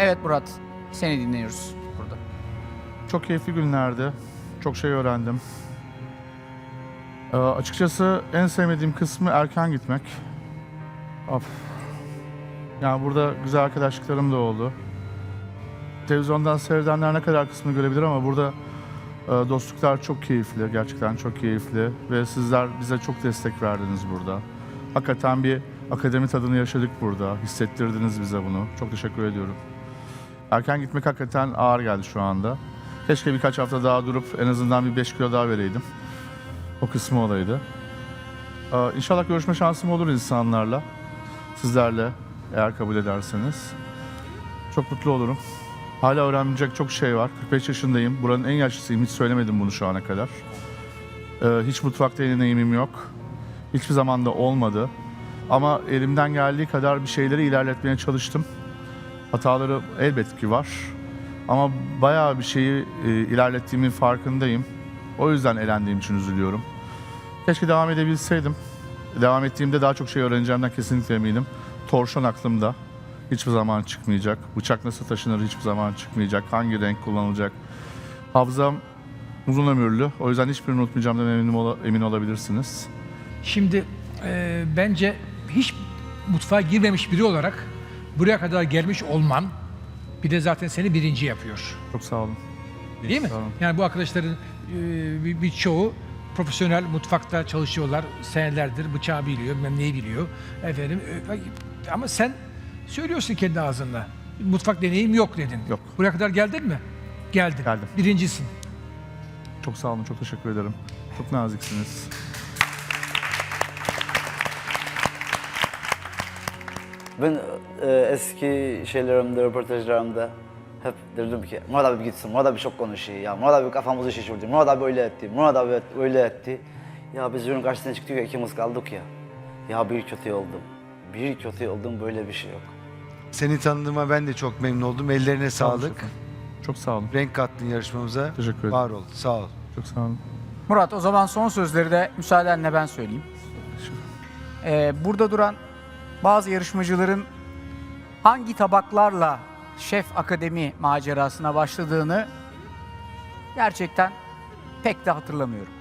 Evet Murat, seni dinliyoruz burada. Çok keyifli günlerdi. Çok şey öğrendim. Ee, açıkçası en sevmediğim kısmı erken gitmek. Of. Yani burada güzel arkadaşlıklarım da oldu. Televizyondan seyredenler ne kadar kısmını görebilir ama burada e, dostluklar çok keyifli. Gerçekten çok keyifli. Ve sizler bize çok destek verdiniz burada. Hakikaten bir akademi tadını yaşadık burada. Hissettirdiniz bize bunu. Çok teşekkür ediyorum. Erken gitmek hakikaten ağır geldi şu anda. Keşke birkaç hafta daha durup en azından bir 5 kilo daha vereydim. O kısmı olaydı. Ee, İnşallah görüşme şansım olur insanlarla. Sizlerle eğer kabul ederseniz. Çok mutlu olurum. Hala öğrenecek çok şey var. 45 yaşındayım. Buranın en yaşlısıyım. Hiç söylemedim bunu şu ana kadar. Ee, hiç mutfakta deneyimim yok. Hiçbir zaman da olmadı. Ama elimden geldiği kadar bir şeyleri ilerletmeye çalıştım. Hataları elbet ki var. Ama bayağı bir şeyi e, ilerlettiğimin farkındayım. O yüzden elendiğim için üzülüyorum. Keşke devam edebilseydim. Devam ettiğimde daha çok şey öğreneceğimden kesinlikle eminim. Torşon aklımda. Hiçbir zaman çıkmayacak. Bıçak nasıl taşınır hiçbir zaman çıkmayacak. Hangi renk kullanılacak. Hafızam uzun ömürlü. O yüzden hiçbirini unutmayacağımdan eminim ola- emin olabilirsiniz. Şimdi e, bence hiç mutfağa girmemiş biri olarak buraya kadar gelmiş olman bir de zaten seni birinci yapıyor. Çok sağ olun. Değil mi? Sağ olun. Yani bu arkadaşların e, bir- birçoğu profesyonel mutfakta çalışıyorlar. Senelerdir bıçağı biliyor, bilmem neyi biliyor. Efendim e, ama sen söylüyorsun kendi ağzınla. Mutfak deneyim yok dedin. Yok. Buraya kadar geldin mi? Geldin. Geldim. Birincisin. Çok sağ olun. Çok teşekkür ederim. Çok naziksiniz. Ben e, eski şeylerimde, röportajlarımda hep derdim ki Murat abi gitsin, Murat abi çok konuşuyor ya, Murat abi kafamızı şişirdi, Murat abi öyle etti, Murat abi öyle etti. Ya biz ürün karşısına çıktık ya ikimiz kaldık ya. Ya bir kötü oldum, bir kötü oldum böyle bir şey yok. Seni tanıdığıma ben de çok memnun oldum. Ellerine Sağ olun sağlık. Çok sağ olun. Renk kattın yarışmamıza. Teşekkür ederim. Var ol. Sağ ol. Çok sağ olun. Murat o zaman son sözleri de müsaadenle ben söyleyeyim. Ee, burada duran bazı yarışmacıların hangi tabaklarla şef akademi macerasına başladığını gerçekten pek de hatırlamıyorum.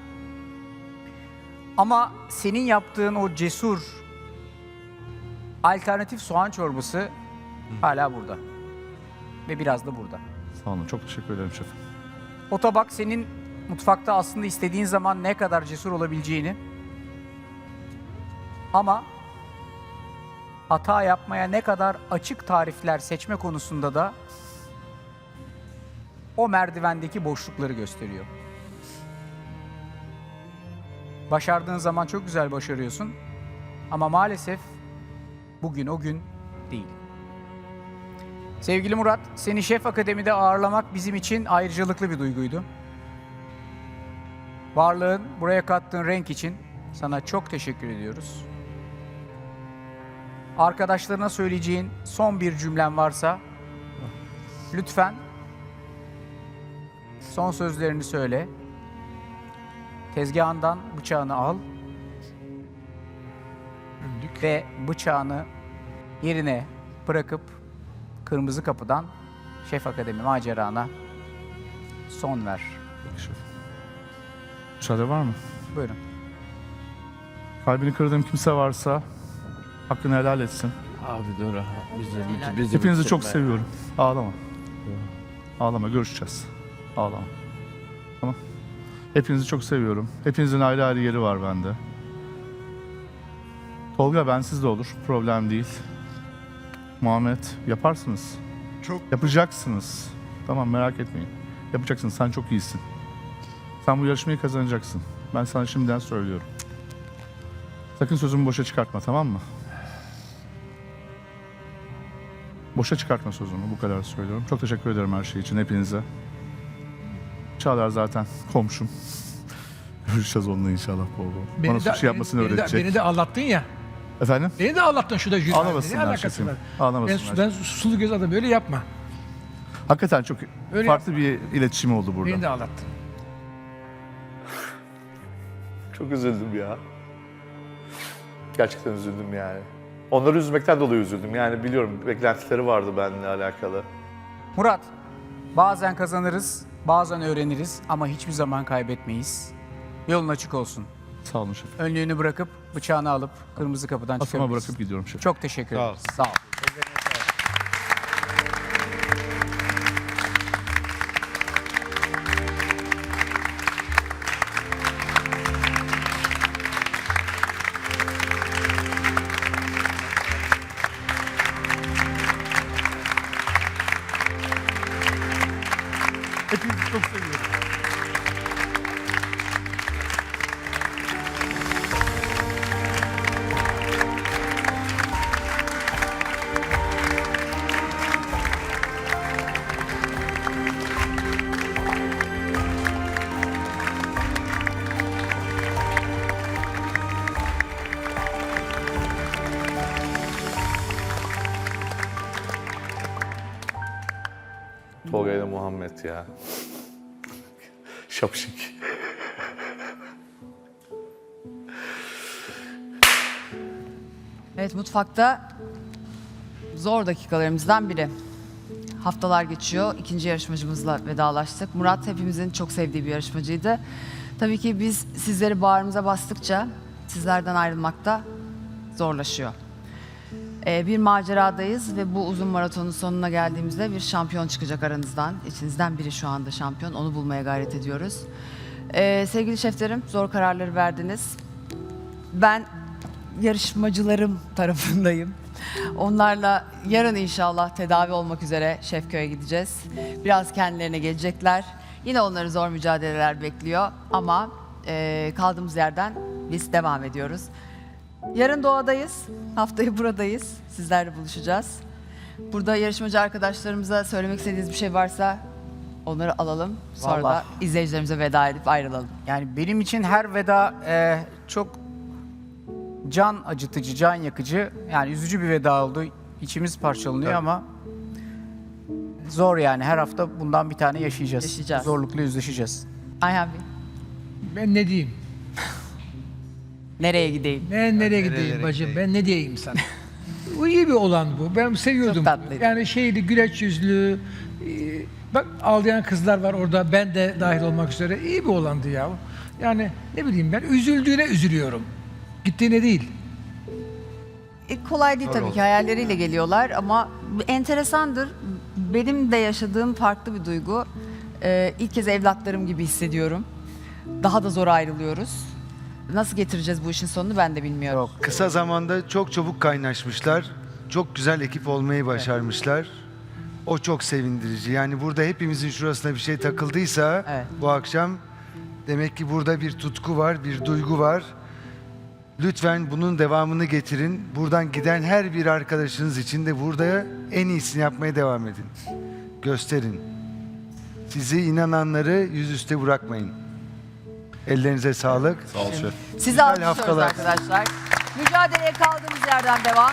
Ama senin yaptığın o cesur alternatif soğan çorbası hala burada. Ve biraz da burada. Sağ olun. Çok teşekkür ederim şefim. O tabak senin mutfakta aslında istediğin zaman ne kadar cesur olabileceğini ama hata yapmaya ne kadar açık tarifler seçme konusunda da o merdivendeki boşlukları gösteriyor. Başardığın zaman çok güzel başarıyorsun ama maalesef bugün o gün değil. Sevgili Murat, seni Şef Akademi'de ağırlamak bizim için ayrıcalıklı bir duyguydu. Varlığın, buraya kattığın renk için sana çok teşekkür ediyoruz. Arkadaşlarına söyleyeceğin son bir cümlen varsa lütfen son sözlerini söyle. Tezgahından bıçağını al ve bıçağını yerine bırakıp Kırmızı Kapı'dan Şef Akademi macerana son ver. Müsaade var mı? Buyurun. Kalbini kırdığım kimse varsa hakkını helal etsin. Abi dur ha. Bizi, bizi, bizi Hepinizi çok seviyorum. Ağlama. Ağlama görüşeceğiz. Ağlama. Tamam. Hepinizi çok seviyorum. Hepinizin ayrı ayrı yeri var bende. Tolga bensiz de olur. Problem değil. Muhammed yaparsınız. Çok Yapacaksınız. Tamam merak etmeyin. Yapacaksın. Sen çok iyisin. Sen bu yarışmayı kazanacaksın. Ben sana şimdiden söylüyorum. Sakın sözümü boşa çıkartma tamam mı? Boşa çıkartma sözümü bu kadar söylüyorum. Çok teşekkür ederim her şey için hepinize. Çağlar zaten komşum. Görüşeceğiz onunla inşallah bol bol. Bana sushi yapmasını beni, öğretecek. De, beni de ağlattın ya. Efendim? Beni de ağlattın şurada jüri. Ağlamasınlar Ne alakası şefim. var? Ben, Ağlamasınlar. ben sulu göz adam öyle yapma. Hakikaten çok Öyle farklı bir iletişim oldu burada. Beni de ağlattın. Çok üzüldüm ya. Gerçekten üzüldüm yani. Onları üzmekten dolayı üzüldüm. Yani biliyorum beklentileri vardı benimle alakalı. Murat, bazen kazanırız, bazen öğreniriz ama hiçbir zaman kaybetmeyiz. Yolun açık olsun. Sağ olun şefim. Önlüğünü bırakıp bıçağını alıp kırmızı kapıdan Asıma çıkabilirsin. bırakıp gidiyorum şefim. Çok teşekkür Sağ ol. ederim. Sağ ol. Hepinizi çok seviyorum. Tolga ile Muhammed ya. Şapşik. Evet mutfakta zor dakikalarımızdan biri. Haftalar geçiyor. İkinci yarışmacımızla vedalaştık. Murat hepimizin çok sevdiği bir yarışmacıydı. Tabii ki biz sizleri bağrımıza bastıkça sizlerden ayrılmak da zorlaşıyor. Ee, bir maceradayız ve bu uzun maratonun sonuna geldiğimizde bir şampiyon çıkacak aranızdan. İçinizden biri şu anda şampiyon. Onu bulmaya gayret ediyoruz. Ee, sevgili şeflerim zor kararları verdiniz. Ben yarışmacılarım tarafındayım. Onlarla yarın inşallah tedavi olmak üzere Şefköy'e gideceğiz. Biraz kendilerine gelecekler. Yine onları zor mücadeleler bekliyor ama eee, kaldığımız yerden biz devam ediyoruz. Yarın doğadayız. Haftaya buradayız. Sizlerle buluşacağız. Burada yarışmacı arkadaşlarımıza söylemek istediğiniz bir şey varsa onları alalım. Sonra Vallahi. da izleyicilerimize veda edip ayrılalım. Yani benim için her veda e, çok can acıtıcı, can yakıcı. Yani üzücü bir veda oldu. İçimiz parçalanıyor ama zor yani. Her hafta bundan bir tane yaşayacağız. Yaşayacağız. Zorlukla yüzleşeceğiz. Ayhan Bey, Ben ne diyeyim? Nereye gideyim? Ben nereye gideyim bacım? Ben ne diyeyim sana? bu iyi bir olan bu. Ben seviyordum. Çok tatlıydı. Yani şeydi güleç yüzlü. e, Bak ağlayan kızlar var orada. Ben de dahil olmak üzere. iyi bir olandı ya. Yani ne bileyim ben üzüldüğüne üzülüyorum. Gittiğine değil. E, kolay değil tabii ki hayalleriyle geliyorlar ama enteresandır. Benim de yaşadığım farklı bir duygu. Ee, ilk kez evlatlarım gibi hissediyorum. Daha da zor ayrılıyoruz. Nasıl getireceğiz bu işin sonunu ben de bilmiyorum. Kısa zamanda çok çabuk kaynaşmışlar. Çok güzel ekip olmayı başarmışlar. O çok sevindirici. Yani burada hepimizin şurasına bir şey takıldıysa Evet. bu akşam demek ki burada bir tutku var, bir duygu var. Lütfen bunun devamını getirin. Buradan giden her bir arkadaşınız için de burada en iyisini yapmaya devam edin. Gösterin. Sizi inananları yüzüstü bırakmayın. Ellerinize sağlık. Sağ ol şef. Güzel alkışlıyoruz haftalar. arkadaşlar. Mücadeleye kaldığımız yerden devam.